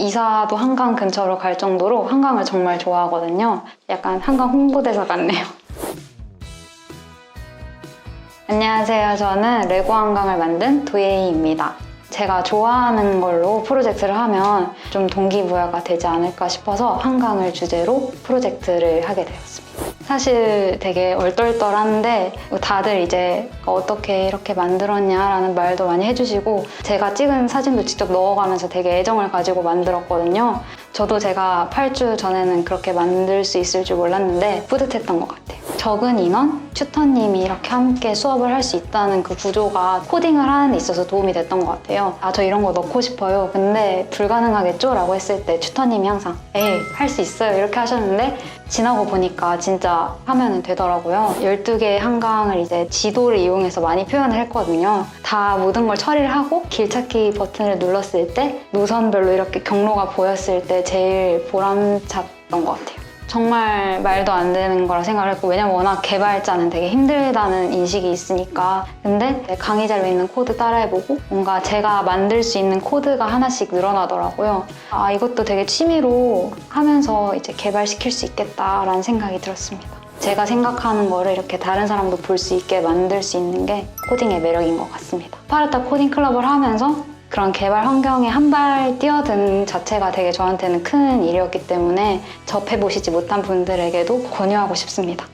이사도 한강 근처로 갈 정도로 한강을 정말 좋아하거든요. 약간 한강 홍보대사 같네요. 안녕하세요. 저는 레고 한강을 만든 도예이입니다. 제가 좋아하는 걸로 프로젝트를 하면 좀 동기부여가 되지 않을까 싶어서 한강을 주제로 프로젝트를 하게 되었습니다. 사실 되게 얼떨떨한데 다들 이제 어떻게 이렇게 만들었냐라는 말도 많이 해주시고 제가 찍은 사진도 직접 넣어가면서 되게 애정을 가지고 만들었거든요. 저도 제가 8주 전에는 그렇게 만들 수 있을 줄 몰랐는데 뿌듯했던 것 같아요. 적은 인원, 튜터님이 이렇게 함께 수업을 할 수 있다는 그 구조가 코딩을 하는 데 있어서 도움이 됐던 것 같아요. 아, 저 이런 거 넣고 싶어요. 근데 불가능하겠죠? 라고 했을 때 튜터님이 항상 에이, 할 수 있어요. 이렇게 하셨는데 지나고 보니까 진짜 하면은 되더라고요. 12개의 한강을 이제 지도를 이용해서 많이 표현을 했거든요. 다 모든 걸 처리를 하고 길찾기 버튼을 눌렀을 때 노선별로 이렇게 경로가 보였을 때 제일 보람찼던 것 같아요. 정말 말도 안 되는 거라 생각을 했고 왜냐면 워낙 개발자는 되게 힘들다는 인식이 있으니까. 근데 강의자로 있는 코드 따라해보고 뭔가 제가 만들 수 있는 코드가 하나씩 늘어나더라고요. 아 이것도 되게 취미로 하면서 이제 개발시킬 수 있겠다라는 생각이 들었습니다. 제가 생각하는 거를 이렇게 다른 사람도 볼 수 있게 만들 수 있는 게 코딩의 매력인 것 같습니다. 파르타 코딩 클럽을 하면서 그런 개발 환경에 한 발 뛰어든 자체가 되게 저한테는 큰 일이었기 때문에 접해보시지 못한 분들에게도 권유하고 싶습니다.